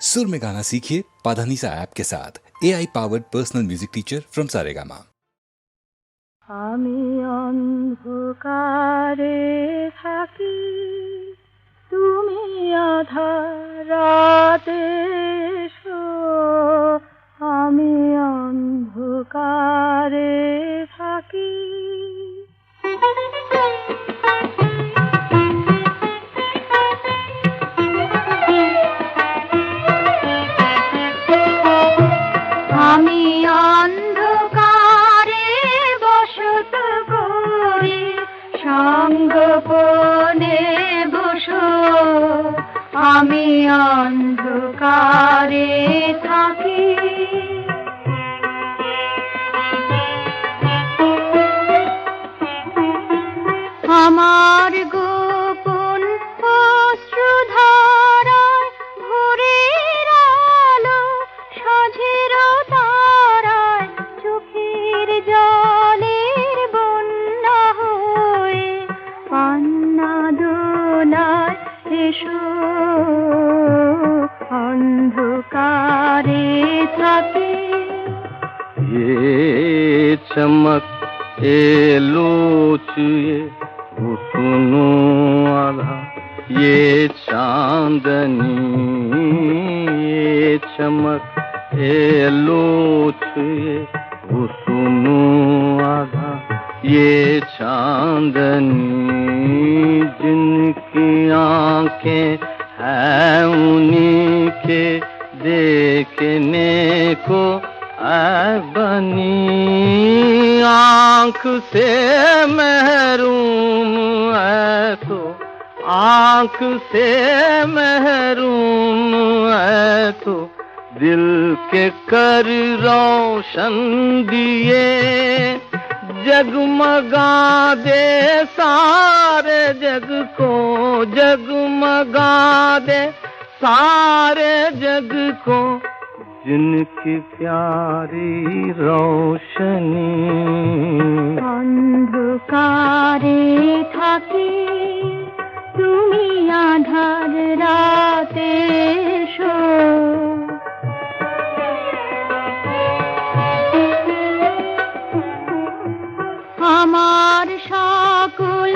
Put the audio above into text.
सुर में गाना सीखिए पाधानीसा ऐप के साथ A I powered personal music teacher from Saregama আমি অন্ধকারে থাকি তুমি আধারাতে সঙ্গপনে বসো। আমি অন্ধকারে থাকি। আমার এসো অন্ধকারে থাকি ये चमक ये लोच ये हुस्नो आधा ये चांदनी ये चमक ये लोच ये हुस्नो आधा ये चांदनी जिनकी आँखें हैं उन्हीं के देखने को बनी आँख से महरूम है तो आँख से महरूम है तो दिल के कर रोशन दिए। जगमगा दे सारे जग को जगमगा दे सारे जग को। जिनकी प्यारी रोशनी अंधकारे আমার সকল